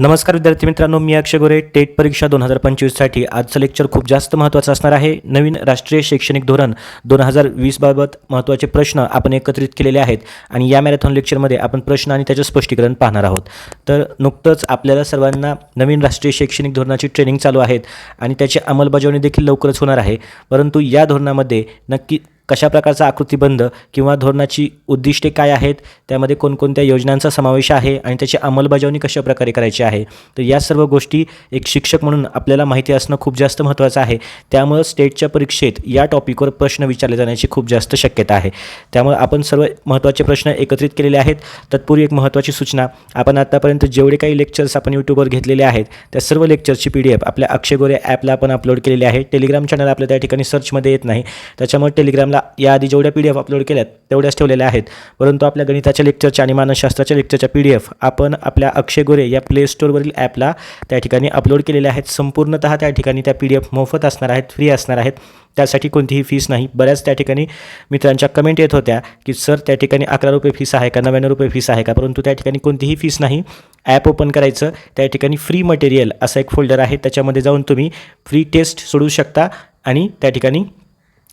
नमस्कार विद्यार्थी मित्रांनो मी अक्षय गोरे. टेट परीक्षा दोन हजार पंचवीससाठी आजचं लेक्चर खूप जास्त महत्त्वाचं असणार आहे. नवीन राष्ट्रीय शैक्षणिक धोरण दोन हजार वीसबाबत महत्त्वाचे प्रश्न आपण एकत्रित केलेले आहेत आणि या मॅरेथॉन लेक्चरमध्ये आपण प्रश्न आणि त्याचं स्पष्टीकरण पाहणार आहोत. तर नुकतंच आपल्याला सर्वांना नवीन राष्ट्रीय शैक्षणिक धोरणाची ट्रेनिंग चालू आहेत आणि त्याची अंमलबजावणी देखील लवकरच होणार आहे. परंतु या धोरणामध्ये नक्की कशा प्रकारचा आकृतीबंध किंवा धोरणाची उद्दिष्टे काय आहेत? त्यामध्ये कोणकोणत्या योजनांचा समावेश आहे आणि त्याची अंमलबजावणी कशा प्रकारे करायची आहे? तर या सर्व गोष्टी एक शिक्षक म्हणून आपल्याला माहिती असणं खूप जास्त महत्त्वाचं आहे. त्यामुळं स्टेटच्या परीक्षेत या टॉपिकवर प्रश्न विचारले जाण्याची खूप जास्त शक्यता आहे. त्यामुळे आपण सर्व महत्त्वाचे प्रश्न एकत्रित केलेले आहेत. तत्पूर्वी एक महत्त्वाची सूचना. आपण आत्तापर्यंत जेवढे काही लेक्चर्स आपण यूट्यूबवर घेतलेले आहेत त्या सर्व लेक्चर्सची पी डी एफ आपल्या अक्षय गोरे ॲपला आपण अपलोड केलेली आहे. टेलिग्राम चॅनल आपल्या त्या ठिकाणी सर्चमध्ये येत नाही. त्याच्यामुळे टेलिग्रामला याआधी जेवढ्या पी डी एफ अपलोड केल्यात तेवढ्याच ठेवलेल्या आहेत. परंतु आपल्या गणिताच्या लेक्चरच्या आणि मानसशास्त्राच्या लेक्चरच्या पी डी एफ आपण आपल्या अक्षय गोरे या प्ले स्टोरवरील ॲपला त्या ठिकाणी अपलोड केलेल्या आहेत. संपूर्णतः त्या ठिकाणी त्या पी डी एफ मोफत असणार आहेत फ्री असणार आहेत. त्यासाठी कोणतीही फीस नाही. बऱ्याच त्या ठिकाणी मित्रांच्या कमेंट येत होत्या की सर त्या ठिकाणी अकरा रुपये फीस आहे का? नव्याण्णव रुपये फीस आहे का? परंतु त्या ठिकाणी कोणतीही फीस नाही. ॲप ओपन करायचं त्या ठिकाणी फ्री मटेरियल असा एक फोल्डर आहे. त्याच्यामध्ये जाऊन तुम्ही फ्री टेस्ट सोडू शकता आणि त्या ठिकाणी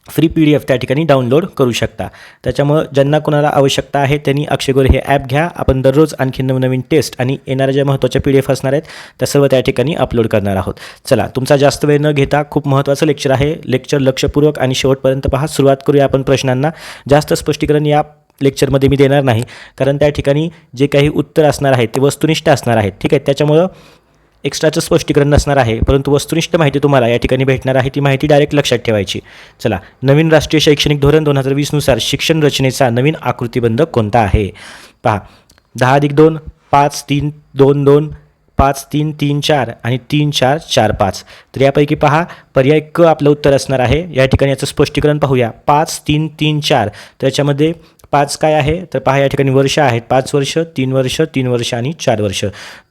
फ्री पी डी एफ त्या ठिकाणी डाउनलोड करू शकता. त्याच्यामुळं ज्यांना कोणाला आवश्यकता आहे त्यांनी अक्षयगोर हे ॲप घ्या. आपण दररोज आणखी नवनवीन टेस्ट आणि येणाऱ्या ज्या महत्त्वाच्या पी डी एफ असणार आहेत त्या सर्व त्या ठिकाणी अपलोड करणार आहोत. चला तुमचा जास्त वेळ न घेता खूप महत्त्वाचं लेक्चर आहे. लेक्चर लक्षपूर्वक आणि शेवटपर्यंत पहा. सुरुवात करूया आपण प्रश्नांना. जास्त स्पष्टीकरण या लेक्चरमध्ये मी देणार नाही कारण त्या ठिकाणी जे काही उत्तर असणार आहेत ते वस्तुनिष्ठ असणार आहेत. ठीक आहे त्याच्यामुळं एक्स्ट्राचं स्पष्टीकरण नसणार आहे. परंतु वस्तुनिष्ठ माहिती तुम्हाला या ठिकाणी भेटणार आहे. ती माहिती डायरेक्ट लक्षात ठेवायची. चला नवीन राष्ट्रीय शैक्षणिक धोरण दोन हजार वीसनुसार शिक्षण रचनेचा नवीन आकृतीबंध कोणता आहे? पहा दहा अधिक दोन पाच तीन दोन दोन पाच तीन तीन चार आणि तीन चार चार पाच. तर यापैकी पहा पर्याय क आपलं उत्तर असणार आहे. या ठिकाणी याचं स्पष्टीकरण पाहूया. पाच तीन तीन चार. त्याच्यामध्ये पाच काय आहे? तर पहा या ठिकाणी वर्ष आहेत. पाच वर्ष तीन वर्ष तीन वर्ष आणि चार वर्ष.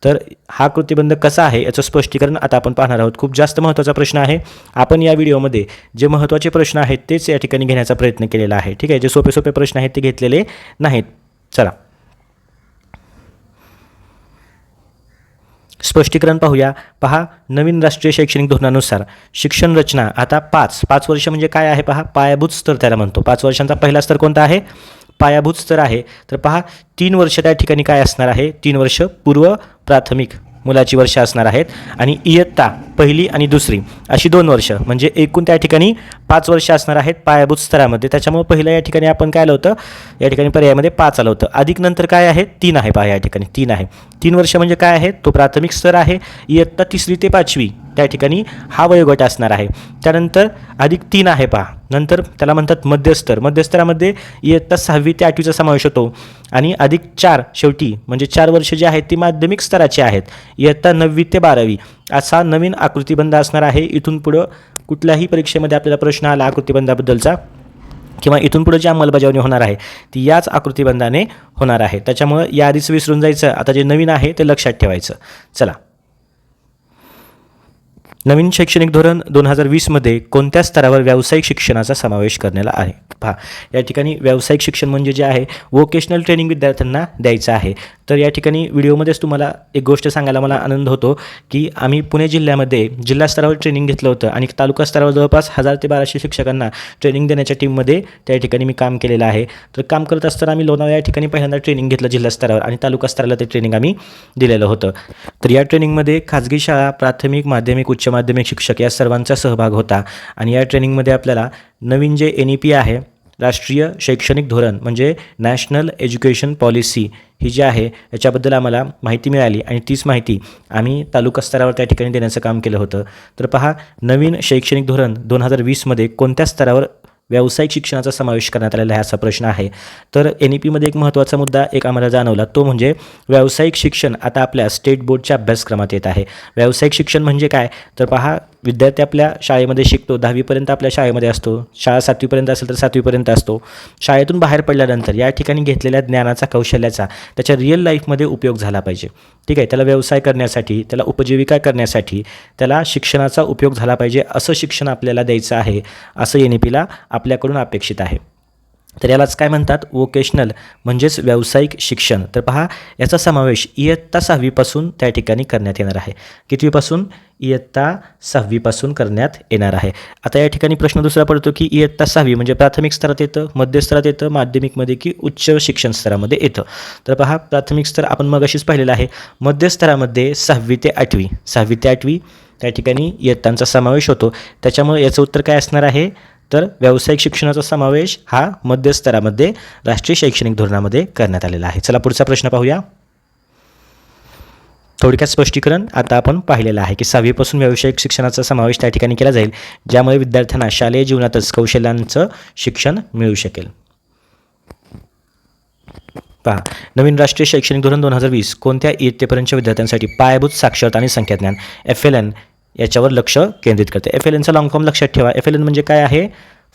तर हा कृतिबंध कसा आहे याचं स्पष्टीकरण आता आपण पाहणार आहोत. खूप जास्त महत्त्वाचा प्रश्न आहे. आपण या व्हिडिओमध्ये जे महत्त्वाचे प्रश्न आहेत तेच या ठिकाणी घेण्याचा प्रयत्न केलेला आहे. ठीक आहे? जे सोपे सोपे प्रश्न आहेत ते घेतलेले नाहीत. चला. स्पष्टीकरण पाहूया. पहा नवीन राष्ट्रीय शैक्षणिक धोरणानुसार शिक्षण रचना. आता पाच. पाच वर्ष म्हणजे काय आहे पहा? पायाभूत स्तर त्याला म्हणतो. पाच वर्षांचा पहिला स्तर कोणता आहे? पायाभूत स्तर आहे. तर पहा तीन वर्ष त्या ठिकाणी काय असणार आहे? तीन वर्ष पूर्व प्राथमिक मुलाची वर्ष असणार आहेत. आणि इयत्ता पहिली आणि दुसरी अशी दोन वर्ष. म्हणजे एकूण त्या ठिकाणी पाच वर्ष असणार आहेत पायाभूत स्तरामध्ये. त्याच्यामुळे पहिलं या ठिकाणी आपण काय आलं होतं? या ठिकाणी पर्यायामध्ये पाच आलं होतं. अधिक नंतर काय आहे? तीन आहे पहा या ठिकाणी. तीन आहे. तीन वर्ष म्हणजे काय आहे? तो प्राथमिक स्तर आहे. इयत्ता तिसरी ते पाचवी त्या ठिकाणी हा वयोगट असणार आहे. त्यानंतर अधिक तीन आहे पहा. नंतर त्याला म्हणतात मध्यस्तर. मध्यस्तरामध्ये इयत्ता सहावी ते आठवीचा समावेश होतो. आणि अधिक चार शेवटी म्हणजे चार वर्ष जे आहेत ती माध्यमिक स्तराची आहेत. इयत्ता नववी ते बारावी असा नवीन आकृतीबंध असणार आहे. इथून पुढं कुठल्याही परीक्षेमध्ये आपल्याला प्रश्न आला आकृतीबंधाबद्दलचा किंवा इथून पुढे जी अंमलबजावणी होणार आहे ती याच आकृतीबंधाने होणार आहे. त्याच्यामुळं या आधीच विसरून जायचं. आता जे नवीन आहे ते लक्षात ठेवायचं. चला. नवीन शैक्षणिक धोरण दोन हजार वीसमध्ये कोणत्या स्तरावर व्यावसायिक शिक्षणाचा समावेश करण्याला आहे? पहा या ठिकाणी व्यावसायिक शिक्षण म्हणजे जे आहे वोकेशनल ट्रेनिंग विद्यार्थ्यांना द्यायचं आहे. तर या ठिकाणी व्हिडिओमध्येच तुम्हाला एक गोष्ट सांगायला मला आनंद होतो की आम्ही पुणे जिल्ह्यामध्ये जिल्हा स्तरावर ट्रेनिंग घेतलं होतं आणि तालुका स्तरावर जवळपास हजार ते बाराशे शिक्षकांना ट्रेनिंग देण्याच्या टीममध्ये त्या ठिकाणी मी काम केलेलं आहे. तर काम करत असताना आम्ही लोणावळा या ठिकाणी पहिल्यांदा ट्रेनिंग घेतलं जिल्हा स्तरावर आणि तालुका स्तराला ते ट्रेनिंग आम्ही दिलेलं होतं. तर या ट्रेनिंगमध्ये खाजगी शाळा प्राथमिक माध्यमिक उच्च माध्यमिक शिक्षक या सर्वांचा सहभाग होता. आणि या ट्रेनिंगमध्ये आपल्याला नवीन जे एन ई पी आहे राष्ट्रीय शैक्षणिक धोरण म्हणजे नॅशनल एज्युकेशन पॉलिसी ही जी आहे याच्याबद्दल आम्हाला माहिती मिळाली आणि तीच माहिती आम्ही तालुका स्तरावर त्या ठिकाणी देण्याचं काम केलं होतं. तर पहा नवीन शैक्षणिक धोरण दोन हजार वीसमध्ये कोणत्या स्तरावर व्यावसायिक शिक्षणाचा समावेश करण्यात आलेला आहे असा प्रश्न आहे. तर एन ई पीमध्ये एक महत्त्वाचा मुद्दा एक आम्हाला जाणवला. तो म्हणजे व्यावसायिक शिक्षण आता आपल्या स्टेट बोर्डच्या अभ्यासक्रमात येत आहे. व्यावसायिक शिक्षण म्हणजे काय? तर पहा विद्यार्थी आपल्या शाळेमध्ये शिकतो दहावीपर्यंत आपल्या शाळेमध्ये असतो शाळा सातवीपर्यंत असेल तर सातवीपर्यंत असतो. शाळेतून बाहेर पडल्यानंतर या ठिकाणी घेतलेल्या ज्ञानाचा कौशल्याचा त्याच्या रिअल लाईफमध्ये उपयोग झाला पाहिजे. ठीक आहे त्याला व्यवसाय करण्यासाठी त्याला उपजीविका करण्यासाठी त्याला शिक्षणाचा उपयोग झाला पाहिजे असं शिक्षण आपल्याला द्यायचं आहे असं एन ई पीला आपल्याकडून अपेक्षित आहे. तर यालाच काय म्हणतात? वोकेशनल म्हणजेच व्यावसायिक शिक्षण. तर पहा याचा समावेश इयत्ता सहावीपासून त्या ठिकाणी करण्यात येणार आहे. कितवीपासून? इयत्ता सहावीपासून करण्यात येणार आहे. आता या ठिकाणी प्रश्न दुसरा पडतो की इयत्ता सहावी म्हणजे प्राथमिक स्तरात येतं मध्य स्तरात येतं माध्यमिकमध्ये की उच्च शिक्षण स्तरामध्ये येतं? तर पहा प्राथमिक स्तर आपण मग अशीच पाहिलेलं आहे. मध्य स्तरामध्ये सहावी ते आठवी सहावी ते आठवी त्या ठिकाणी इयत्तांचा समावेश होतो. त्याच्यामुळे याचं उत्तर काय असणार आहे? तर व्यावसायिक शिक्षणाचा समावेश हा मध्यस्तरामध्ये राष्ट्रीय शैक्षणिक धोरणामध्ये करण्यात आलेला आहे. चला पुढचा प्रश्न पाहूया. थोडक्यात स्पष्टीकरण आता आपण पाहिलेलं आहे की सहावीपासून व्यावसायिक शिक्षणाचा समावेश त्या ठिकाणी केला जाईल ज्यामुळे विद्यार्थ्यांना शालेय जीवनातच कौशल्यांचं शिक्षण मिळू शकेल. पहा नवीन राष्ट्रीय शैक्षणिक धोरण दोन हजार वीस कोणत्या इयत्तेपर्यंतच्या विद्यार्थ्यांसाठी पायाभूत साक्षरता आणि संख्याज्ञान एफ एल एन याच्यावर लक्ष केंद्रित करते. एफ एल एनचा लॉंग फॉर्म लक्षात ठेवा. एफ एल एन म्हणजे काय आहे?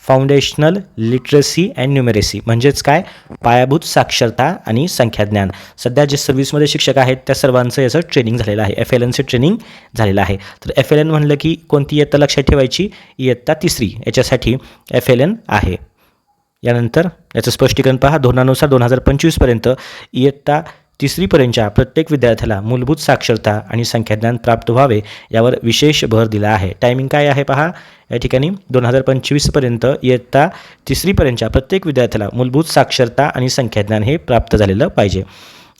फाउंडेशनल लिटरसी अँड न्युमेरेसी म्हणजेच काय? पायाभूत साक्षरता आणि संख्याज्ञान. सध्या जे सर्व्हिसमध्ये शिक्षक आहेत त्या सर्वांचं याचं ट्रेनिंग झालेलं आहे. एफ एल एनचं ट्रेनिंग झालेलं आहे. तर एफ एल एन म्हणलं की कोणती इयत्ता लक्षात ठेवायची? इयत्ता तिसरी. याच्यासाठी एफ एल एन आहे. यानंतर याचं स्पष्टीकरण पहा. धोरणानुसार दोन हजार पंचवीसपर्यंत इयत्ता तिसरीपर्यंतच्या प्रत्येक विद्यार्थ्याला मूलभूत साक्षरता आणि संख्याज्ञान प्राप्त व्हावे यावर विशेष भर दिला आहे. टायमिंग काय आहे पहा? या ठिकाणी दोन हजार पंचवीसपर्यंत इयत्ता तिसरीपर्यंतच्या प्रत्येक विद्यार्थ्याला मूलभूत साक्षरता आणि संख्याज्ञान हे प्राप्त झालेलं पाहिजे.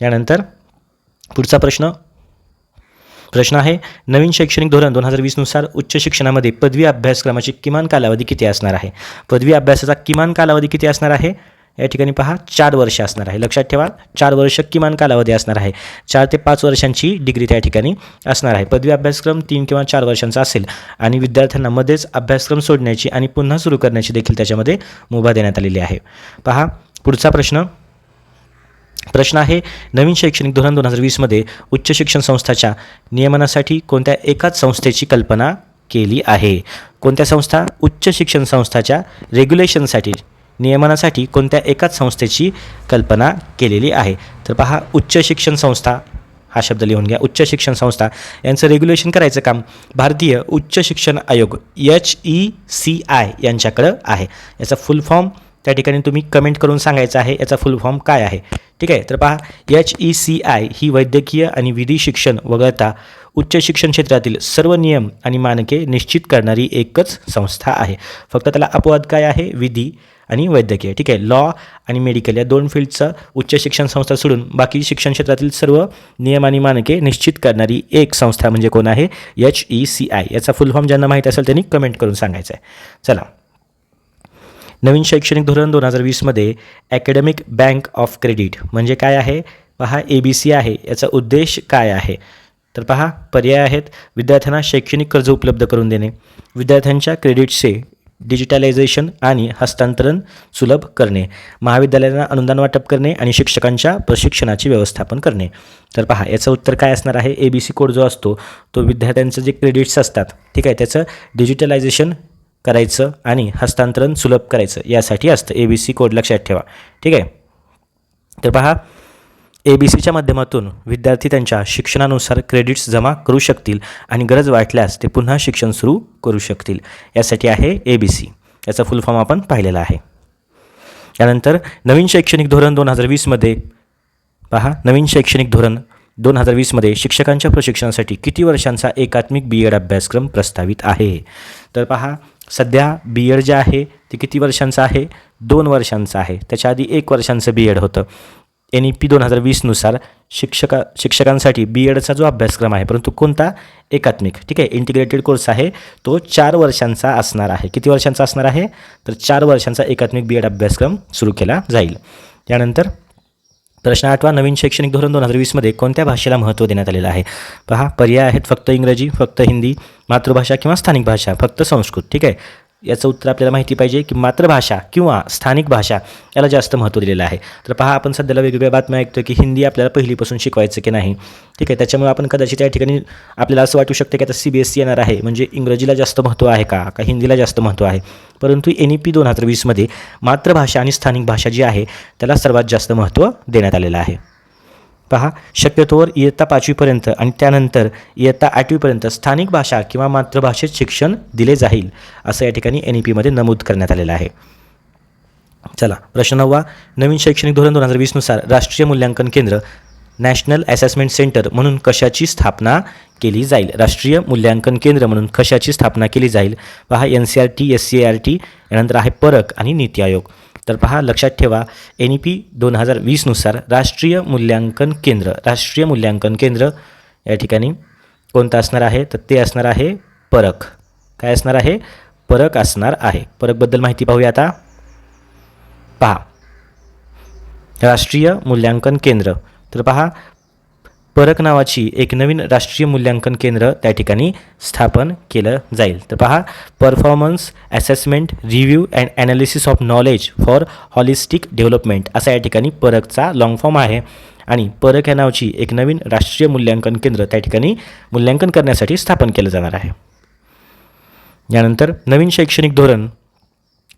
यानंतर पुढचा प्रश्न. प्रश्न आहे नवीन शैक्षणिक धोरण दोन हजार वीसनुसार उच्च शिक्षणामध्ये पदवी अभ्यासक्रमाची किमान कालावधी किती असणार आहे? पदवी अभ्यासाचा किमान कालावधी किती असणार आहे? या ठिकाणी पहा चार वर्ष असणार आहे. लक्षात ठेवा चार वर्ष किमान कालावधी असणार आहे. चार ते पाच वर्षांची डिग्री त्या ठिकाणी असणार आहे. पदवी अभ्यासक्रम तीन किंवा चार वर्षांचा असेल आणि विद्यार्थ्यांना मध्येच अभ्यासक्रम सोडण्याची आणि पुन्हा सुरू करण्याची देखील त्याच्यामध्ये मुभा देण्यात आलेली आहे. पहा पुढचा प्रश्न. प्रश्न आहे नवीन शैक्षणिक धोरण दोन हजार वीसमध्ये उच्च शिक्षण संस्थाच्या नियमनासाठी कोणत्या एकाच संस्थेची कल्पना केली आहे? कोणत्या संस्था? उच्च शिक्षण संस्थाच्या रेग्युलेशनसाठी नियमनासाठी कोणत्या एकाच संस्थेची कल्पना केलेली आहे? तर पहा उच्च शिक्षण संस्था हा शब्द लिहून घ्या. उच्च शिक्षण संस्था यांचं रेग्युलेशन करायचं काम भारतीय उच्च शिक्षण आयोग एच ई सी आय यांच्याकडं आहे. याचा फुल फॉर्म त्या ठिकाणी तुम्ही कमेंट करून सांगायचं आहे. याचा फुल फॉर्म काय आहे? ठीक आहे तर पहा एच ई सी आय ही वैद्यकीय आणि विधी शिक्षण वगळता उच्च शिक्षण क्षेत्रातील सर्व नियम आणि मानके निश्चित करणारी एकच संस्था आहे. फक्त त्याला अपवाद काय आहे? विधी आणि वैद्यकीय. ठीक आहे. लॉ आणि मेडिकल या दोन फील्डचं उच्च शिक्षण संस्था सोडून बाकी शिक्षण क्षेत्रातील सर्व नियम आणि मानके निश्चित करणारी एक संस्था म्हणजे कोण आहे? एच ई सी आय याचा फुल फॉर्म ज्यांना माहीत असेल त्यांनी कमेंट करून सांगायचं आहे चला. नवीन शैक्षणिक धोरण दोन हजार वीसमध्ये ॲकॅडमिक बँक ऑफ क्रेडिट म्हणजे काय आहे? पहा ए बी सी आहे. याचा उद्देश काय आहे? तर पहा पर्याय आहेत. विद्यार्थ्यांना शैक्षणिक कर्ज उपलब्ध करून देणे. विद्यार्थ्यांच्या क्रेडिटचे डिजिटलायझेशन आणि हस्तांतरण सुलभ करणे महाविद्यालयांना अनुदान वाटप करणे आणि शिक्षकांच्या प्रशिक्षणाचे व्यवस्थापन करणे. तर पहा याचं उत्तर काय असणार आहे? ए बी सी कोड जो असतो तो विद्यार्थ्यांचं जे क्रेडिट्स असतात ठीक आहे त्याचं डिजिटलायझेशन करायचं आणि हस्तांतरण सुलभ करायचं यासाठी असतं. ए बी सी कोड लक्षात ठेवा ठीक आहे? तर पहा ए बी सीच्या माध्यमातून विद्यार्थी त्यांच्या शिक्षणानुसार क्रेडिट्स जमा करू शकतील आणि गरज वाटल्यास ते पुन्हा शिक्षण सुरू करू शकतील. यासाठी आहे ए बी सी याचा फुल फॉर्म आपण पाहिलेला आहे. यानंतर नवीन शैक्षणिक धोरण दोन हजार वीसमध्ये पहा. नवीन शैक्षणिक धोरण दोन हजार वीसमध्ये शिक्षकांच्या प्रशिक्षणासाठी किती वर्षांचा एकात्मिक बी एड अभ्यासक्रम प्रस्तावित आहे? तर पहा. सध्या बी एड जे आहे ते किती वर्षांचं आहे? दोन वर्षांचं आहे. त्याच्या आधी एक वर्षांचं बी एड होतं. एन ई पी दोन हजार वीसनुसार शिक्षका शिक्षकांसाठी बी एडचा जो अभ्यासक्रम आहे परंतु कोणता? एकात्मिक. ठीक आहे? इंटिग्रेटेड कोर्स आहे. तो चार वर्षांचा असणार आहे. किती वर्षांचा असणार आहे? तर चार वर्षांचा एकात्मिक बी एड अभ्यासक्रम सुरू केला जाईल. त्यानंतर प्रश्न आठवा नवीन शैक्षणिक धोरण दोन हजार वीसमध्ये कोणत्या भाषेला महत्त्व देण्यात आलेलं आहे? पहा पर्याय आहेत फक्त इंग्रजी फक्त हिंदी मातृभाषा किंवा स्थानिक भाषा फक्त संस्कृत. ठीक आहे? याचं उत्तर आपल्याला माहिती पाहिजे की मातृभाषा किंवा स्थानिक भाषा याला जास्त महत्त्व दिलेलं आहे. तर पहा आपण सध्याला वेगवेगळ्या बातम्या ऐकतो की हिंदी आपल्याला पहिलीपासून शिकवायचं की नाही. ठीक आहे त्याच्यामुळे आपण कदाचित त्या ठिकाणी आपल्याला असं वाटू शकतं की आता सी बी एस सी येणार आहे. म्हणजे इंग्रजीला जास्त महत्त्व आहे का? का हिंदीला जास्त महत्त्व आहे? परंतु एन ई पी दोन हजार वीसमध्ये मातृभाषा आणि स्थानिक भाषा जी आहे त्याला सर्वात जास्त महत्त्व देण्यात आलेलं आहे. पहा शक्यतोवर इयत्ता पाचवीपर्यंत आणि त्यानंतर इयत्ता आठवीपर्यंत स्थानिक भाषा किंवा मातृभाषेत शिक्षण दिले जाईल असं या ठिकाणी एन ई पीमध्ये नमूद करण्यात आलेलं आहे. चला प्रश्न नववा. नवीन शैक्षणिक धोरण दोन हजार वीसनुसार राष्ट्रीय मूल्यांकन केंद्र नॅशनल असेसमेंट सेंटर म्हणून कशाची स्थापना केली जाईल? राष्ट्रीय मूल्यांकन केंद्र म्हणून कशाची स्थापना केली जाईल? पहा N C R T S C R T यानंतर आहे परक आणि नीती आयोग. तर पहा लक्षात ठेवा एन ई पी दोन हजार वीसनुसार राष्ट्रीय मूल्यांकन केंद्र राष्ट्रीय मूल्यांकन केंद्र या ठिकाणी कोणतं असणार आहे? तर ते असणार आहे परक काय असणार आहे? परक असणार आहे. परकबद्दल माहिती पाहूया आता. पहा राष्ट्रीय मूल्यांकन केंद्र. तर पहा परक नावाची एक नवीन राष्ट्रीय मूल्यांकन केंद्र त्या ठिकाणी स्थापन केलं जाईल. तर पहा performance assessment review and analysis of knowledge for holistic development असा या ठिकाणी परकचा लाँग फॉर्म आहे. आणि परक या नावाची एक नवीन राष्ट्रीय मूल्यांकन केंद्र त्या ठिकाणी मूल्यांकन करण्यासाठी स्थापन केलं जाणार आहे. यानंतर नवीन शैक्षणिक धोरण.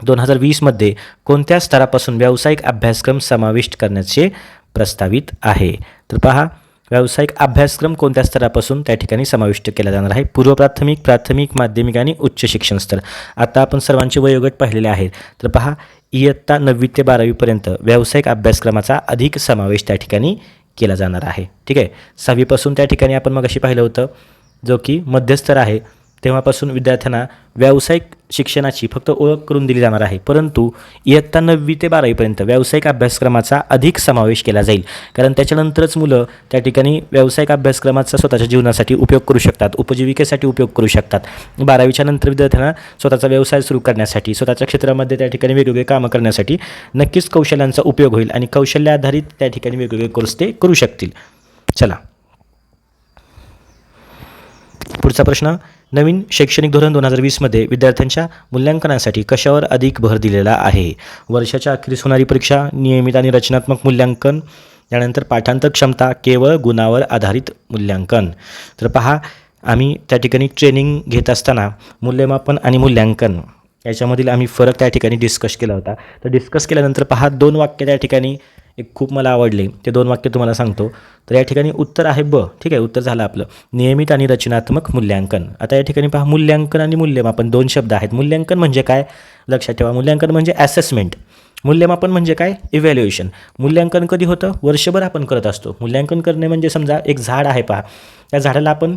दोन हजार वीसमध्ये कोणत्या स्तरापासून व्यावसायिक अभ्यासक्रम समाविष्ट करण्याचे प्रस्तावित आहे? तर पहा व्यावसायिक अभ्यासक्रम कोणत्या स्तरापासून त्या ठिकाणी समाविष्ट केला जाणार आहे? पूर्व प्राथमिक प्राथमिक माध्यमिक आणि उच्च शिक्षण स्तर. आता आपण सर्वांचे वयोगट पाहिलेले आहेत. तर पहा इयत्ता नववी ते बारावीपर्यंत व्यावसायिक अभ्यासक्रमाचा अधिक समावेश त्या ठिकाणी केला जाणार आहे. ठीक आहे? सहावीपासून त्या ठिकाणी आपण मग अशी पाहिलं होतं जो की मध्यस्तर आहे. तेव्हापासून विद्यार्थ्यांना व्यावसायिक शिक्षणाची फक्त ओळख करून दिली जाणार आहे. परंतु इयत्ता नववी ते बारावीपर्यंत व्यावसायिक अभ्यासक्रमाचा अधिक समावेश केला जाईल. कारण त्याच्यानंतरच मुलं त्या ठिकाणी व्यावसायिक अभ्यासक्रमाचा स्वतःच्या जीवनासाठी उपयोग करू शकतात उपजीविकेसाठी उपयोग करू शकतात. बारावीच्या नंतर विद्यार्थ्यांना स्वतःचा व्यवसाय सुरू करण्यासाठी स्वतःच्या क्षेत्रामध्ये त्या ठिकाणी वेगवेगळे कामं करण्यासाठी नक्कीच कौशल्यांचा उपयोग होईल आणि कौशल्य आधारित त्या ठिकाणी वेगवेगळे कोर्स ते करू शकतील. चला. पुढचा प्रश्न नवीन शैक्षणिक धोरण दोन हजार वीसमध्ये विद्यार्थ्यांच्या मूल्यांकनासाठी कशावर अधिक भर दिलेला आहे? वर्षाच्या अखेरीस होणारी परीक्षा नियमित आणि रचनात्मक मूल्यांकन त्यानंतर पाठांतर क्षमता केवळ गुणावर आधारित मूल्यांकन. तर पहा आम्ही त्या ठिकाणी ट्रेनिंग घेत असताना मूल्यमापन आणि मूल्यांकन याच्यामधील आम्ही फरक त्या ठिकाणी डिस्कस केला होता. तर डिस्कस केल्यानंतर पहा दोन वाक्य त्या ठिकाणी एक खूप मला आवडले. ते दोन वाक्य तुम्हाला सांगतो. तर या ठिकाणी उत्तर आहे ब. ठीक आहे उत्तर झालं आपलं. नियमित आणि रचनात्मक मूल्यांकन. आता या ठिकाणी पहा मूल्यांकन आणि मूल्यमापन दोन शब्द आहेत. मूल्यांकन म्हणजे काय? लक्षात ठेवा मूल्यांकन म्हणजे ॲसेसमेंट मूल्यमापन म्हणजे काय? इव्हॅल्युएशन मूल्यांकन कधी होतं? वर्षभर आपण करत असतो. मूल्यांकन करणे म्हणजे समजा एक झाड आहे पहा. त्या झाडाला आपण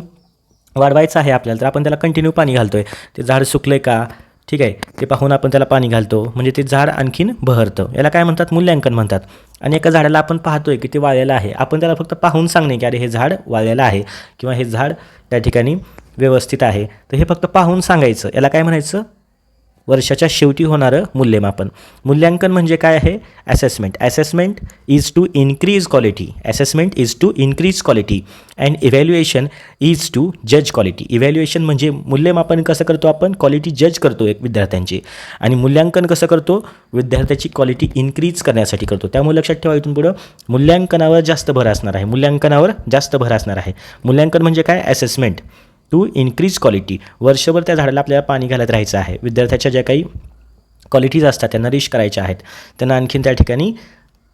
वाढवायचं आहे आपल्याला तर आपण त्याला कंटिन्यू पाणी घालतो आहे ते झाड सुकलं आहे का? ठीक आहे ते पाहून आपण त्याला पाणी घालतो. म्हणजे ते झाड आणखीन बहरतं. याला काय म्हणतात? मूल्यांकन म्हणतात. आणि एका झाडाला आपण पाहतोय की ते वाळलेलं आहे. आपण त्याला फक्त पाहून सांगणे की अरे हे झाड वाळलेलं आहे किंवा हे झाड त्या ठिकाणी व्यवस्थित आहे. तर हे फक्त पाहून सांगायचं. याला काय म्हणायचं? वर्षाच्या शेवटी होणारं मूल्यमापन. मूल्यांकन म्हणजे काय आहे? Assessment assessment is to increase quality assessment is to increase quality and evaluation is to जज क्वालिटी इव्हॅल्युएशन म्हणजे मूल्यमापन कसं करतो आपण? क्वालिटी जज करतो एक विद्यार्थ्यांची. आणि मूल्यांकन कसं करतो? विद्यार्थ्याची क्वालिटी इन्क्रीज करण्यासाठी करतो. त्यामुळे लक्षात ठेवा इथून पुढं. मूल्यांकनावर जास्त भर असणार आहे. मूल्यांकनावर जास्त भर असणार आहे. मूल्यांकन म्हणजे काय? ॲसेसमेंट टू इन्क्रीज क्वालिटी वर्षभर त्या झाडाला आपल्याला पाणी घालत राहायचं आहे. विद्यार्थ्याच्या ज्या काही क्वालिटीज असतात त्यांना रिश करायच्या आहेत. त्यांना आणखीन त्या ठिकाणी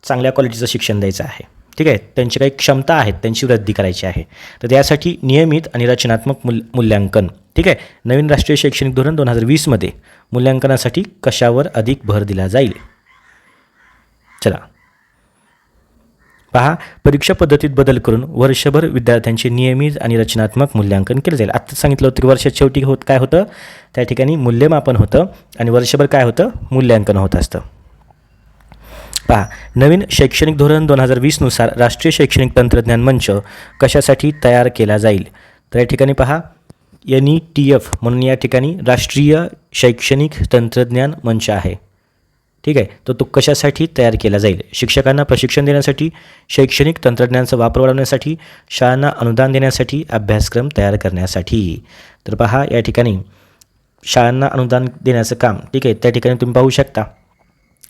चांगल्या क्वालिटीचं शिक्षण द्यायचं आहे. ठीक आहे? त्यांची काही क्षमता आहेत त्यांची वृद्धी करायची आहे. तर त्यासाठी नियमित आणि रचनात्मक मूल मूल्यांकन. ठीक आहे? नवीन राष्ट्रीय शैक्षणिक धोरण दोन हजार वीसमध्ये मूल्यांकनासाठी कशावर अधिक भर दिला जाईल? चला. पहा परीक्षा पद्धतीत बदल करून वर्षभर विद्यार्थ्यांचे नियमित आणि रचनात्मक मूल्यांकन केलं जाईल. आत्ताच सांगितलं होतं की वर्षात शेवटी होत काय होतं? त्या ठिकाणी मूल्यमापन होतं आणि वर्षभर काय होतं? मूल्यांकन होत असतं. पहा नवीन शैक्षणिक धोरण दोन हजार वीसनुसार राष्ट्रीय शैक्षणिक तंत्रज्ञान मंच कशासाठी तयार केला जाईल? तर या ठिकाणी पहा एन ई टी एफ म्हणून या ठिकाणी राष्ट्रीय शैक्षणिक तंत्रज्ञान मंच आहे. ठीक आहे? तर तो कशासाठी तयार केला जाईल? शिक्षकांना प्रशिक्षण देण्यासाठी शैक्षणिक तंत्रज्ञानाचा वापर वाढवण्यासाठी शाळांना अनुदान देण्यासाठी अभ्यासक्रम तयार करण्यासाठी. तर पहा या ठिकाणी शाळांना अनुदान देण्याचं काम ठीक आहे? त्या ठिकाणी तुम्ही पाहू शकता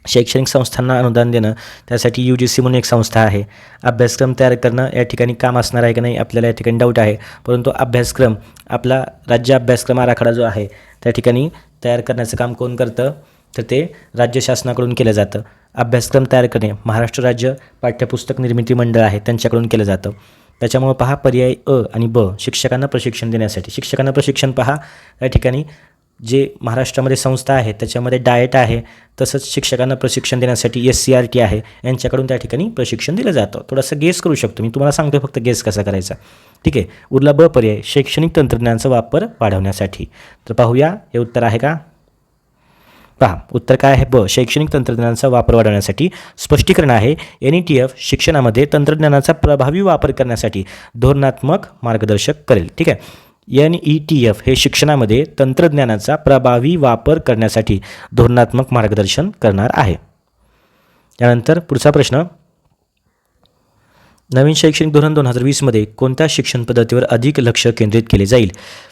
शैक्षणिक संस्थांना अनुदान देणं त्यासाठी यू जी सी म्हणून एक संस्था आहे. अभ्यासक्रम तयार करणं या ठिकाणी काम असणार आहे की नाही आपल्याला या ठिकाणी डाऊट आहे. परंतु अभ्यासक्रम आपला राज्य अभ्यासक्रम आराखडा जो आहे त्या ठिकाणी तयार करण्याचं काम कोण करतं? तर ते राज्य शासनाकडून केलं जातं. अभ्यासक्रम तयार करणे महाराष्ट्र राज्य पाठ्यपुस्तक निर्मिती मंडळ आहे त्यांच्याकडून केलं जातं. त्याच्यामुळं पहा पर्याय अ आणि ब शिक्षकांना प्रशिक्षण देण्यासाठी. शिक्षकांना प्रशिक्षण पहा या ठिकाणी जे महाराष्ट्रामध्ये संस्था आहे त्याच्यामध्ये डाएट आहे तसंच शिक्षकांना प्रशिक्षण देण्यासाठी एस सी आर टी आहे यांच्याकडून त्या ठिकाणी प्रशिक्षण दिलं जातं. थोडंसं गेस करू शकतो. मी तुम्हाला सांगतो फक्त गेस कसा करायचा. ठीक आहे? उरला ब पर्याय शैक्षणिक तंत्रज्ञानाचा वापर वाढवण्यासाठी. तर पाहूया हे उत्तर आहे का? पहा उत्तर काय आहे? ब शैक्षणिक तंत्रज्ञानाचा वापर वाढवण्यासाठी स्पष्टीकरण आहे. एन ई टी एफ शिक्षणामध्ये तंत्रज्ञानाचा प्रभावी वापर करण्यासाठी धोरणात्मक मार्गदर्शक करेल. ठीक आहे? एन ई टी एफ हे शिक्षणामध्ये तंत्रज्ञानाचा प्रभावी वापर करण्यासाठी धोरणात्मक मार्गदर्शन करणार आहे. त्यानंतर पुढचा प्रश्न. नवीन शैक्षणिक धोरण दोन हजार वीसमध्ये कोणत्या शिक्षण पद्धतीवर अधिक लक्ष केंद्रित केले जाईल?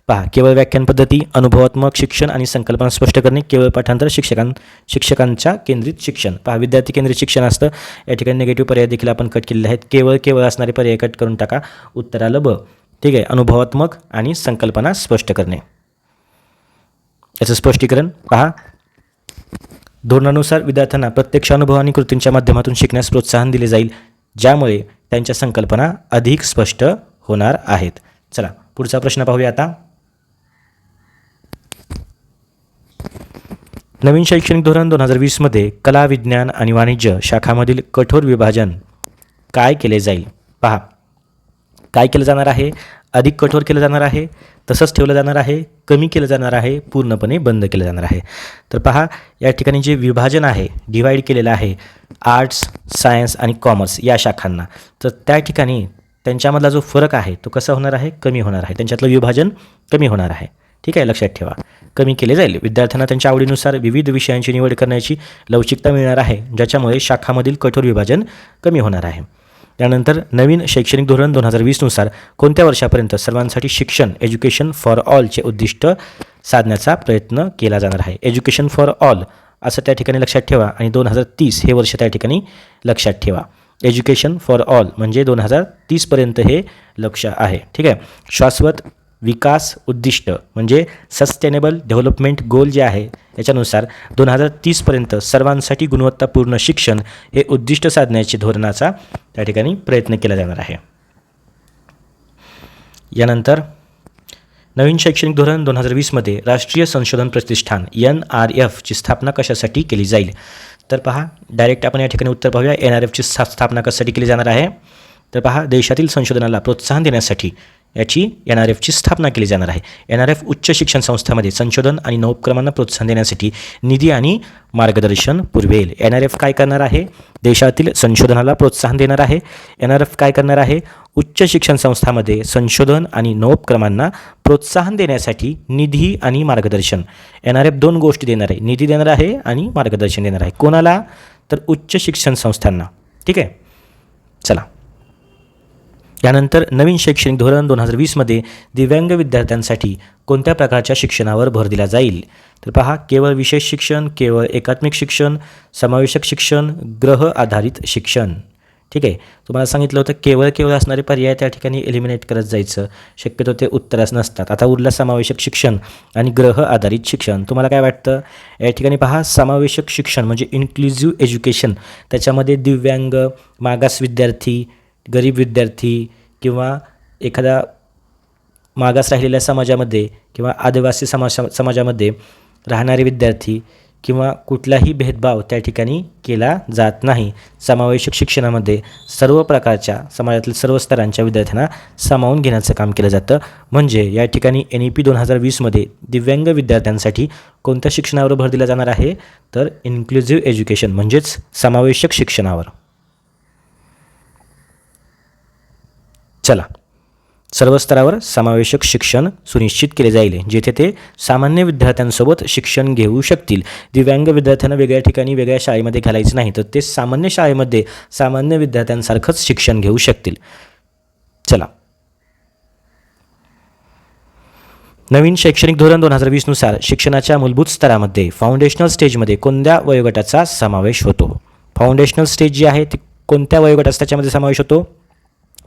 पहा केवळ व्याख्यान पद्धती अनुभवात्मक शिक्षण आणि संकल्पना स्पष्ट करणे केवळ पाठांतर शिक्षकां शिक्षकांच्या केंद्रित शिक्षण. पहा विद्यार्थी केंद्रित शिक्षण असतं. या ठिकाणी निगेटिव्ह पर्याय देखील आपण कट केलेले आहेत. केवळ केवळ असणारे पर्याय कट करून टाका. उत्तर आलं ब. ठीक आहे? अनुभवात्मक आणि संकल्पना स्पष्ट करणे. याचं स्पष्टीकरण पहा. धोरणानुसार विद्यार्थ्यांना प्रत्यक्ष अनुभव आणि कृतींच्या माध्यमातून शिकण्यास प्रोत्साहन दिले जाईल. ज्यामुळे त्यांच्या संकल्पना अधिक स्पष्ट होणार आहेत. चला पुढचा प्रश्न पाहूया आता. नवीन शैक्षणिक धोरण दोन हजार वीसमध्ये कला विज्ञान आणि वाणिज्य शाखामधील कठोर विभाजन काय केले जाईल? पहा. काय केलं जाणार आहे? अधिक कठोर केलं जाणार आहे तसंच ठेवलं जाणार आहे कमी केलं जाणार आहे पूर्णपणे बंद केलं जाणार आहे. तर पहा या ठिकाणी जे विभाजन आहे डिवाईड केलेलं आहे आर्ट्स सायन्स आणि कॉमर्स या शाखांना तर त्या ठिकाणी त्यांच्यामधला जो फरक आहे तो कसा होणार आहे? कमी होणार आहे. त्यांच्यातलं विभाजन कमी होणार आहे. ठीक आहे? लक्षात ठेवा. कमी केले जाईल. विद्यार्थ्यांना त्यांच्या आवडीनुसार विविध विषयांची निवड करण्याची लवचिकता मिळणार आहे ज्याच्यामुळे शाखामधील कठोर विभाजन कमी होणार आहे. त्यानंतर नवीन शैक्षणिक धोरण दोन हजार वीसनुसार कोणत्या वर्षापर्यंत सर्वांसाठी शिक्षण एज्युकेशन फॉर ऑलचे उद्दिष्ट साधण्याचा प्रयत्न केला जाणार आहे? एज्युकेशन फॉर ऑल असं त्या ठिकाणी लक्षात ठेवा आणि दोन हजार तीस हे वर्ष त्या ठिकाणी लक्षात ठेवा. एज्युकेशन फॉर ऑल म्हणजे दोन हजार तीसपर्यंत हे लक्ष आहे. ठीक आहे? शाश्वत विकास उद्दिष्ट म्हणजे सस्टेनेबल डेव्हलपमेंट गोल जे आहे याच्यानुसार दोन हजार तीसपर्यंत सर्वांसाठी गुणवत्तापूर्ण शिक्षण हे उद्दिष्ट साधण्याचे धोरणाचा त्या ठिकाणी प्रयत्न केला जाणार आहे. यानंतर नवीन शैक्षणिक धोरण दोन हजार वीसमध्ये राष्ट्रीय संशोधन प्रतिष्ठान एन आर एफची स्थापना कशासाठी केली जाईल? तर पहा डायरेक्ट आपण या ठिकाणी उत्तर पाहूया. एन आर एफची स्थापना कशासाठी केली जाणार आहे? तर पहा देशातील संशोधनाला प्रोत्साहन देण्यासाठी याची एन आर एफची स्थापना केली जाणार आहे. एन आर एफ उच्च शिक्षण संस्थांमध्ये संशोधन आणि नवोपक्रमांना प्रोत्साहन देण्यासाठी निधी आणि मार्गदर्शन पुरवेल. एन आर एफ काय करणार आहे? देशातील संशोधनाला प्रोत्साहन देणार आहे. एन आर एफ काय करणार आहे? उच्च शिक्षण संस्थांमध्ये संशोधन आणि नवोपक्रमांना प्रोत्साहन देण्यासाठी निधी आणि मार्गदर्शन. एन आर एफ दोन गोष्टी देणार आहे. निधी देणार आहे आणि मार्गदर्शन देणार आहे. कोणाला? तर उच्च शिक्षण संस्थांना. ठीक आहे? चला. यानंतर नवीन शैक्षणिक धोरण दोन हजार वीसमध्ये दिव्यांग विद्यार्थ्यांसाठी कोणत्या प्रकारच्या शिक्षणावर भर दिला जाईल? तर पहा केवळ विशेष शिक्षण केवळ एकात्मिक शिक्षण समावेशक शिक्षण ग्रह आधारित शिक्षण. ठीक आहे? तुम्हाला सांगितलं होतं केवळ केवळ असणारे पर्याय त्या ठिकाणी एलिमिनेट करत जायचं. शक्यतो ते उत्तरच नसतात. आता उरलं समावेशक शिक्षण आणि ग्रह आधारित शिक्षण. तुम्हाला काय वाटतं? या ठिकाणी पहा समावेशक शिक्षण म्हणजे इन्क्लुझिव्ह एज्युकेशन त्याच्यामध्ये दिव्यांग मागास विद्यार्थी गरीब विद्यार्थी किंवा एखादा मागास राहिलेल्या समाजामध्ये किंवा आदिवासी समाज समाजामध्ये राहणारे विद्यार्थी किंवा कुठलाही भेदभाव त्या ठिकाणी केला जात नाही. समावेशक शिक्षणामध्ये सर्व प्रकारच्या समाजातील सर्व स्तरांच्या विद्यार्थ्यांना सामावून घेण्याचं काम केलं जातं. म्हणजे या ठिकाणी एन ई पी दोन हजार वीसमध्ये दिव्यांग विद्यार्थ्यांसाठी कोणत्या शिक्षणावर भर दिला जाणार आहे? तर इन्क्लुझिव्ह एज्युकेशन म्हणजेच समावेशक शिक्षणावर. चला. सर्व स्तरावर समावेशक शिक्षण सुनिश्चित केले जाईल जेथे ते सामान्य विद्यार्थ्यांसोबत शिक्षण घेऊ शकतील. दिव्यांग विद्यार्थ्यांना वेगळ्या ठिकाणी वेगळ्या शाळेमध्ये घालायचं नाही तर ते सामान्य शाळेमध्ये सामान्य विद्यार्थ्यांसारखंच शिक्षण घेऊ शकतील. चला. नवीन शैक्षणिक धोरण दोन हजार वीसनुसार शिक्षणाच्या मूलभूत स्तरामध्ये फाउंडेशनल स्टेजमध्ये कोणत्या वयोगटाचा समावेश होतो? फाउंडेशनल स्टेज जी आहे ती कोणत्या वयोगटाचा त्याच्यामध्ये समावेश होतो?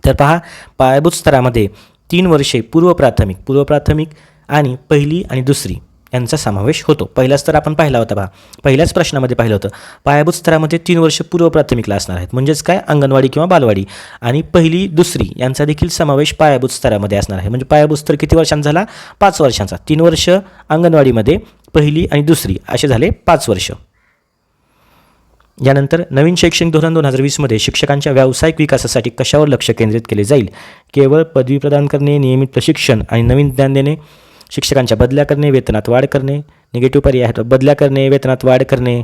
तर पहा पायाभूत स्तरामध्ये तीन वर्षे पूर्व प्राथमिक पूर्व प्राथमिक आणि पहिली आणि दुसरी यांचा समावेश होतो. पहिलाच स्तर आपण पाहिला होता बा पहिल्याच प्रश्नामध्ये पाहिलं होतं. पायाभूत स्तरामध्ये तीन वर्ष पूर्व प्राथमिकला असणार आहेत. म्हणजेच काय? अंगणवाडी किंवा बालवाडी. आणि पहिली दुसरी यांचा देखील समावेश पायाभूत स्तरामध्ये असणार आहे. म्हणजे पायाभूत स्तर किती वर्षांचा झाला? पाच वर्षांचा. तीन वर्ष अंगणवाडीमध्ये पहिली आणि दुसरी असे झाले पाच वर्ष. यानंतर नवीन शैक्षणिक धोरण दोन हजार वीसमध्ये शिक्षकांच्या व्यावसायिक विकासासाठी कशावर लक्ष केंद्रित केले जाईल? केवळ पदवी प्रदान करणे नियमित प्रशिक्षण आणि नवीन ज्ञान देणे शिक्षकांच्या बदल्या करणे वेतनात वाढ करणे निगेटिव्ह पर्याय आहेत बदल्या करणे वेतनात वाढ करणे.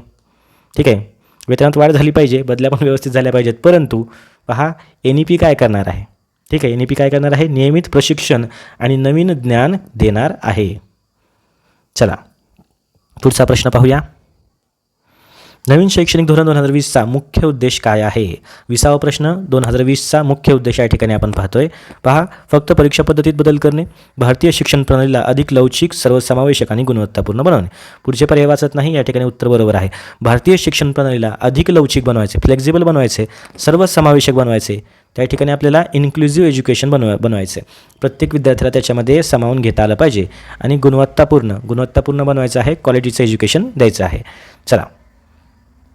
ठीक आहे? वेतनात वाढ झाली पाहिजे बदल्या पण व्यवस्थित झाल्या पाहिजेत. परंतु पहा एन ई पी काय करणार आहे? ठीक आहे एन ई पी काय करणार आहे? नियमित प्रशिक्षण आणि नवीन ज्ञान देणार आहे. चला पुढचा प्रश्न पाहूया. नवीन शैक्षणिक धोरण दोन हजार वीसचा मुख्य उद्देश काय आहे? विसावा प्रश्न. दोन हजार वीसचा मुख्य उद्देश या ठिकाणी आपण पाहतोय. पहा फक्त परीक्षा पद्धतीत बदल करणे भारतीय शिक्षण प्रणालीला अधिक लवचिक सर्वसमावेशक आणि गुणवत्तापूर्ण बनवणे. पुढचे पर्याय वाचत नाही या ठिकाणी उत्तर बरोबर आहे. भारतीय शिक्षण प्रणालीला अधिक लवचिक बनवायचे फ्लेक्झिबल बनवायचे सर्वसमावेशक बनवायचे. त्या ठिकाणी आपल्याला इन्क्लुझिव्ह एज्युकेशन बनवा बनवायचं. आहे प्रत्येक विद्यार्थ्याला त्याच्यामध्ये सामावून घेता आलं पाहिजे आणि गुणवत्तापूर्ण गुणवत्तापूर्ण बनवायचं आहे क्वालिटीचं एज्युकेशन द्यायचं आहे. चला.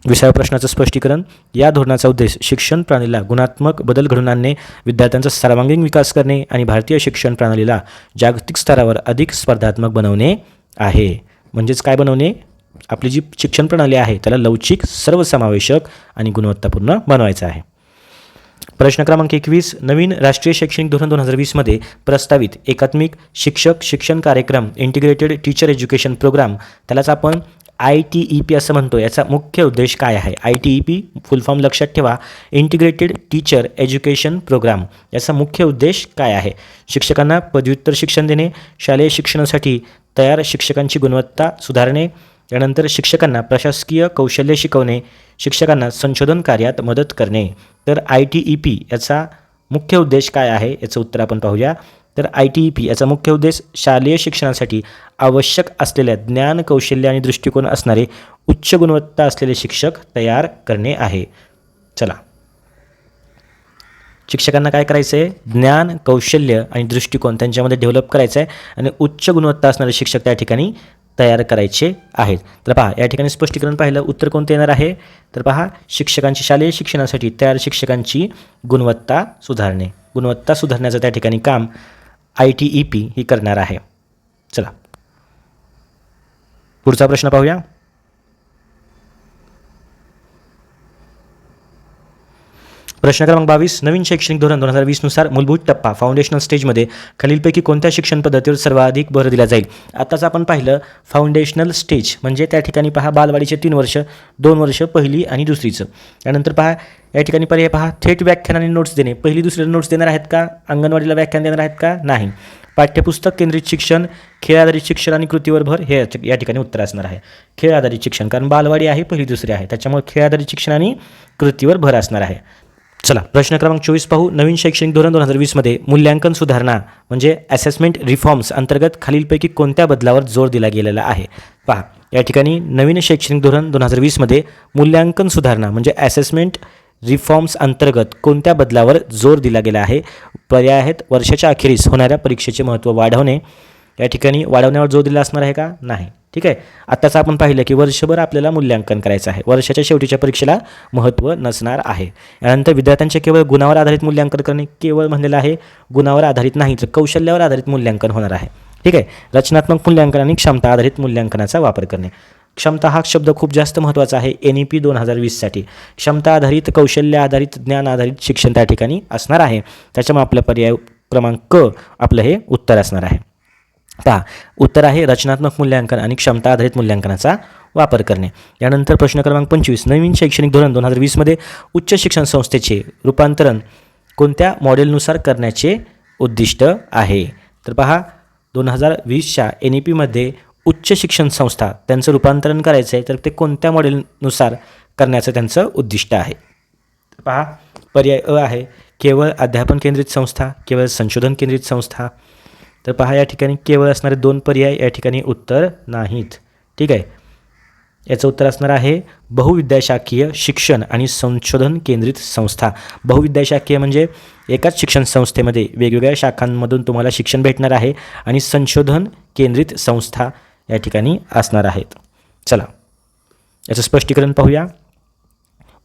विसाव्या प्रश्नाचं स्पष्टीकरण. या धोरणाचा उद्देश शिक्षण प्रणालीला गुणात्मक बदल घडून आणणे विद्यार्थ्यांचा सर्वांगीण विकास करणे आणि भारतीय शिक्षण प्रणालीला जागतिक स्तरावर अधिक स्पर्धात्मक बनवणे आहे. म्हणजेच काय बनवणे? आपली जी शिक्षण प्रणाली आहे त्याला लवचिक सर्वसमावेशक आणि गुणवत्तापूर्ण बनवायचं आहे. प्रश्न क्रमांक एकवीस नवीन राष्ट्रीय शैक्षणिक धोरण दोन हजार वीसमध्ये प्रस्तावित एकात्मिक शिक्षक शिक्षण कार्यक्रम इंटिग्रेटेड टीचर एज्युकेशन प्रोग्राम त्यालाच आपण आय टी ई पी असं म्हणतो. याचा मुख्य उद्देश काय आहे? I T E P full form लक्षात ठेवा. इंटिग्रेटेड टीचर एज्युकेशन प्रोग्राम याचा मुख्य उद्देश काय आहे? शिक्षकांना पदव्युत्तर शिक्षण देणे शालेय शिक्षणासाठी तयार शिक्षकांची गुणवत्ता सुधारणे यानंतर शिक्षकांना प्रशासकीय कौशल्य शिकवणे शिक्षकांना संशोधन कार्यात मदत करणे. तर आय टी ई पी याचा मुख्य उद्देश काय आहे? याचं उत्तर आपण पाहूया. तर आय टी ई पी याचा मुख्य उद्देश शालेय शिक्षणासाठी आवश्यक असलेल्या ज्ञान कौशल्य आणि दृष्टिकोन असणारे उच्च गुणवत्ता असलेले शिक्षक तयार करणे आहे. चला. शिक्षकांना काय करायचं आहे ज्ञान कौशल्य आणि दृष्टिकोन त्यांच्यामध्ये डेव्हलप करायचं आहे आणि उच्च गुणवत्ता असणारे शिक्षक त्या ठिकाणी तयार करायचे आहेत. तर पहा या ठिकाणी स्पष्टीकरण पाहिलं उत्तर कोणतं येणार आहे? तर पहा शिक्षकांची शालेय शिक्षणासाठी तयार शिक्षकांची गुणवत्ता सुधारणे. गुणवत्ता सुधारण्याचं त्या ठिकाणी काम आय टी ई पी ही करणार आहे. चला. पुढचा प्रश्न पाहूया. प्रश्न क्रमांक बावीस नवीन शैक्षणिक धोरण दोन हजार वीसनुसार मूलभूत टप्पा फाउंडेशनल स्टेजमध्ये खालीलपैकी कोणत्या शिक्षण पद्धतीवर सर्वाधिक भर दिला जाईल? आत्ताच आपण पाहिलं फाउंडेशनल स्टेज म्हणजे त्या ठिकाणी पहा बालवाडीचे तीन वर्ष दोन वर्ष पहिली आणि दुसरीचं. त्यानंतर पहा या ठिकाणी पर्याय पहा थेट व्याख्यान आणि नोट्स देणे. पहिली दुसरीला नोट्स देणार आहेत का? अंगणवाडीला व्याख्यान देणार आहेत का? नाही. पाठ्यपुस्तक केंद्रित शिक्षण खेळ आधारित शिक्षण आणि कृतीवर भर हे या ठिकाणी उत्तर असणार आहे. खेळ आधारित शिक्षण कारण बालवाडी आहे पहिली दुसरी आहे. त्याच्यामुळे खेळ आधारित शिक्षण आणि कृतीवर भर असणार आहे. चला प्रश्न क्रमांक चोवीस पाहू. नवीन शैक्षणिक धोरण दोन हजार वीसमध्ये मूल्यांकन सुधारणा म्हणजे असेसमेंट रिफॉर्म्स अंतर्गत खालीलपैकी कोणत्या बदलावर जोर दिला गेलेला आहे? पहा या ठिकाणी नवीन शैक्षणिक धोरण दोन हजार वीसमध्ये मूल्यांकन सुधारणा म्हणजे असेसमेंट रिफॉर्म्स अंतर्गत कोणत्या बदलावर जोर दिला गेला आहे? पर्याय आहेत वर्षाच्या अखेरीस होणाऱ्या परीक्षेचे महत्त्व वाढवणे या ठिकाणी वाढवण्यावर जोर दिला असणार आहे का? नाही. ठीक आहे? आत्ताच आपण पाहिलं की वर्षभर आपल्याला मूल्यांकन करायचं आहे. वर्षाच्या शेवटीच्या परीक्षेला महत्त्व नसणार आहे. यानंतर विद्यार्थ्यांचे केवळ गुणावर आधारित मूल्यांकन करणे केवळ म्हणलेलं आहे. गुणावर आधारित नाही तर कौशल्यावर आधारित मूल्यांकन होणार आहे. ठीक आहे? रचनात्मक मूल्यांकन आणि क्षमता आधारित मूल्यांकनाचा वापर करणे. क्षमता हा शब्द खूप जास्त महत्त्वाचा आहे. एन ई पी दोन हजार वीससाठी क्षमता आधारित कौशल्य आधारित ज्ञान आधारित शिक्षण त्या ठिकाणी असणार आहे. त्याच्यामुळे आपलं पर्याय क्रमांक आपलं हे उत्तर असणार आहे. पहा उत्तर आहे रचनात्मक मूल्यांकन आणि क्षमता आधारित मूल्यांकनाचा वापर करणे. यानंतर प्रश्न क्रमांक पंचवीस नवीन शैक्षणिक धोरण दोन हजार वीसमध्ये उच्च शिक्षण संस्थेचे रूपांतरण कोणत्या मॉडेलनुसार करण्याचे उद्दिष्ट आहे? तर पहा दोन हजार वीसच्या एन ई पीमध्ये उच्च शिक्षण संस्था त्यांचं रूपांतरण करायचं आहे तर ते कोणत्या मॉडेलनुसार करण्याचं त्यांचं उद्दिष्ट आहे? पहा पर्याय अ आहे केवळ अध्यापन केंद्रित संस्था केवळ संशोधन केंद्रित संस्था तर पहा या ठिकाणी केवळ असणारे दोन पर्याय या ठिकाणी उत्तर नाहीत. ठीक आहे? याचं उत्तर असणार आहे बहुविद्याशाखीय शिक्षण आणि संशोधन केंद्रित संस्था. बहुविद्याशाखीय म्हणजे एकाच शिक्षण संस्थेमध्ये वेगवेगळ्या शाखांमधून तुम्हाला शिक्षण भेटणार आहे आणि संशोधन केंद्रित संस्था या ठिकाणी असणार आहेत. चला याचं स्पष्टीकरण पाहूया.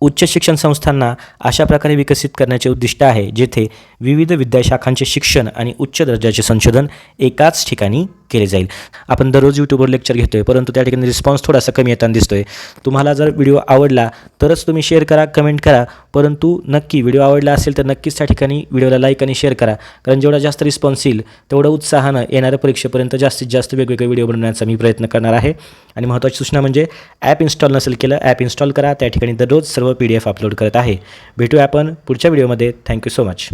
उच्च शिक्षण संस्थांना अशा प्रकारे विकसित करण्याचे उद्दिष्ट आहे जेथे विविध विद्याशाखांचे शिक्षण आणि उच्च दर्जाचे संशोधन एकाच ठिकाणी केले जाईल. आपण दररोज यूट्यूबवर लेक्चर घेतो आहे परंतु त्या ठिकाणी रिस्पॉन्स थोडासा कमी येताना दिसतो आहे तुम्हाला जर व्हिडिओ आवडला तरच तुम्ही शेअर करा कमेंट करा परंतु नक्की व्हिडिओ आवडला असेल तर नक्कीच त्या ठिकाणी व्हिडिओला लाईक आणि शेअर करा. कारण जेवढा जास्त रिस्पॉन्स येईल तेवढं उत्साहानं येणाऱ्या परीक्षेपर्यंत जास्तीत जास्त वेगवेगळे व्हिडिओ बनवण्याचा मी प्रयत्न करणार आहे. आणि महत्त्वाची सूचना म्हणजे ॲप इन्स्टॉल नसेल केलं ॲप इन्स्टॉल करा. त्या ठिकाणी दररोज सर्व पी डी एफ अपलोड करत आहे. भेटूया आपण पुढच्या व्हिडिओमध्ये थँक्यू सो मच